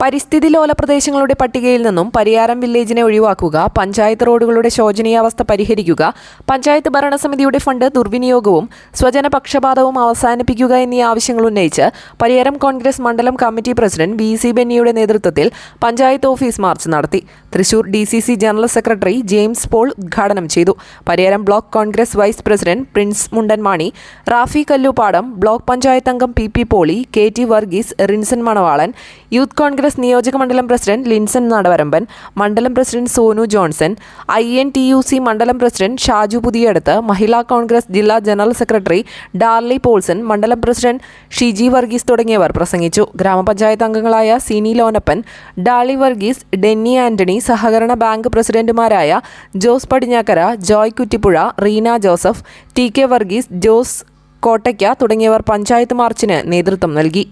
പരിസ്ഥിതി ലോല പ്രദേശങ്ങളുടെ പട്ടികയിൽ നിന്നും പരിയാരം വില്ലേജിനെ ഒഴിവാക്കുക പഞ്ചായത്ത് റോഡുകളുടെ ശോചനീയാവസ്ഥ പരിഹരിക്കുക പഞ്ചായത്ത് ഭരണസമിതിയുടെ ഫണ്ട് ദുർവിനിയോഗവും സ്വജനപക്ഷപാതവും അവസാനിപ്പിക്കുക എന്നീ ആവശ്യങ്ങൾ ഉന്നയിച്ച് പരിയാരം കോൺഗ്രസ് മണ്ഡലം കമ്മിറ്റി പ്രസിഡന്റ് വി സി ബെന്നിയുടെ നേതൃത്വത്തിൽ പഞ്ചായത്ത് ഓഫീസ് മാർച്ച് നടത്തി. Thrissur D C C general secretary James Paul ഉദ്ഘാടനം ചെയ്തു. Pariyaram block Congress vice president Prince Mundanmani Rafi Kallupadam block panchayat അംഗം P P Poly K T Varghese Rinson Manavalan youth Congress നിയോജക മണ്ഡലം president Linson Nadavaramban മണ്ഡലം president Sonu Johnson I N T U C മണ്ഡലം president Shaju Puthiyadath Mahila Congress ജില്ലാ general secretary Darly Paulson മണ്ഡലം president Shiji Varghese തുടങ്ങിയവർ പ്രസംഗിച്ചു. ഗ്രാമപഞ്ചായത്ത് അംഗങ്ങളായ സിനി ലോനപ്പൻ ഡാളി വർഗീസ് ഡെന്നി ആന്റണി സഹകരണ ബാങ്ക് പ്രസിഡന്റുമാരായ Jose Padinjakkara Joy Kuttippuzha Reena Joseph T K Varghese Jose Kottakka തുടങ്ങിയവർ പഞ്ചായത്ത് മാർച്ചിന് നേതൃത്വം നൽകി.